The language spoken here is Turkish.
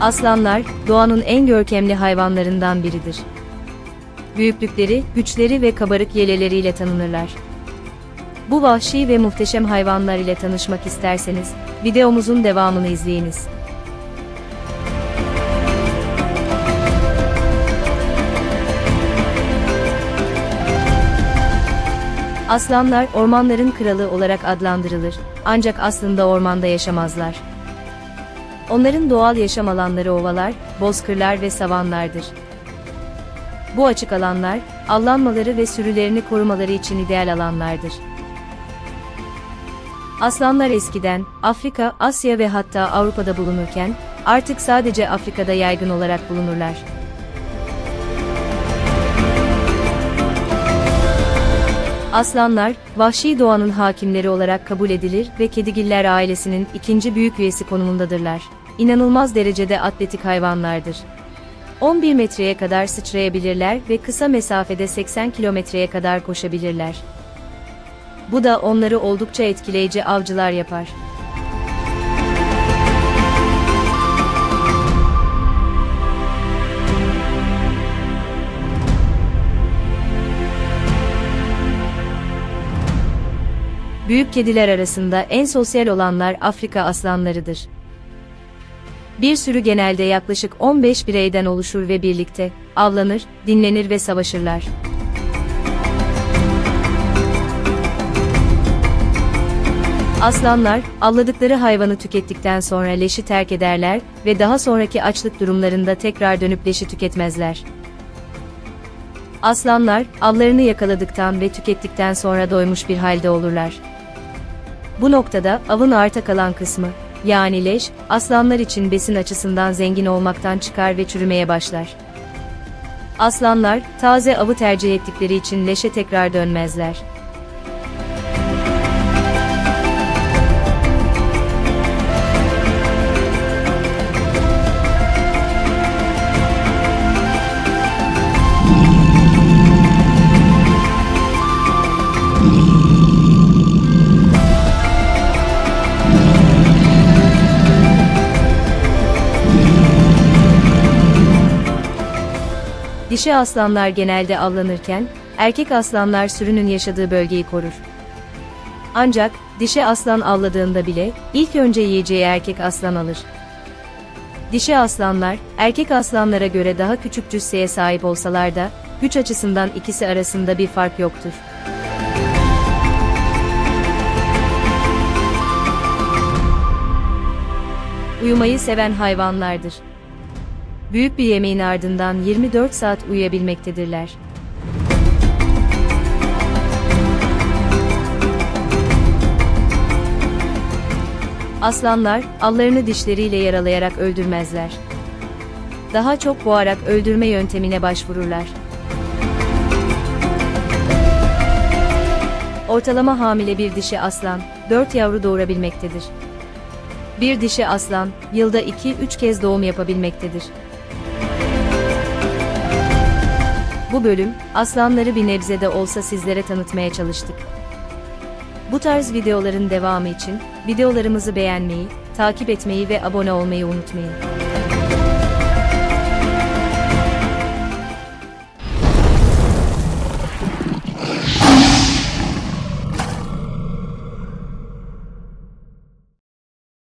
Aslanlar, doğanın en görkemli hayvanlarından biridir. Büyüklükleri, güçleri ve kabarık yeleleriyle tanınırlar. Bu vahşi ve muhteşem hayvanlar ile tanışmak isterseniz, videomuzun devamını izleyiniz. Aslanlar ormanların kralı olarak adlandırılır, ancak aslında ormanda yaşamazlar. Onların doğal yaşam alanları ovalar, bozkırlar ve savanlardır. Bu açık alanlar, avlanmaları ve sürülerini korumaları için ideal alanlardır. Aslanlar eskiden, Afrika, Asya ve hatta Avrupa'da bulunurken, artık sadece Afrika'da yaygın olarak bulunurlar. Aslanlar, vahşi doğanın hakimleri olarak kabul edilir ve kedigiller ailesinin ikinci büyük üyesi konumundadırlar. İnanılmaz derecede atletik hayvanlardır. 11 metreye kadar sıçrayabilirler ve kısa mesafede 80 kilometreye kadar koşabilirler. Bu da onları oldukça etkileyici avcılar yapar. Büyük kediler arasında en sosyal olanlar Afrika aslanlarıdır. Bir sürü genelde yaklaşık 15 bireyden oluşur ve birlikte avlanır, dinlenir ve savaşırlar. Aslanlar, avladıkları hayvanı tükettikten sonra leşi terk ederler ve daha sonraki açlık durumlarında tekrar dönüp leşi tüketmezler. Aslanlar, avlarını yakaladıktan ve tükettikten sonra doymuş bir halde olurlar. Bu noktada avın arta kalan kısmı, yani leş, aslanlar için besin açısından zengin olmaktan çıkar ve çürümeye başlar. Aslanlar, taze avı tercih ettikleri için leşe tekrar dönmezler. Dişi aslanlar genelde avlanırken, erkek aslanlar sürünün yaşadığı bölgeyi korur. Ancak, dişi aslan avladığında bile, ilk önce yiyeceği erkek aslan alır. Dişi aslanlar, erkek aslanlara göre daha küçük cüsseye sahip olsalar da, güç açısından ikisi arasında bir fark yoktur. Uyumayı seven hayvanlardır büyük bir yemeğin ardından 24 saat uyuyabilmektedirler. Aslanlar, avlarını dişleriyle yaralayarak öldürmezler. Daha çok boğarak öldürme yöntemine başvururlar. Ortalama hamile bir dişi aslan, 4 yavru doğurabilmektedir. Bir dişi aslan, yılda 2-3 kez doğum yapabilmektedir. Bu bölüm, aslanları bir nebze de olsa sizlere tanıtmaya çalıştık. Bu tarz videoların devamı için, videolarımızı beğenmeyi, takip etmeyi ve abone olmayı unutmayın.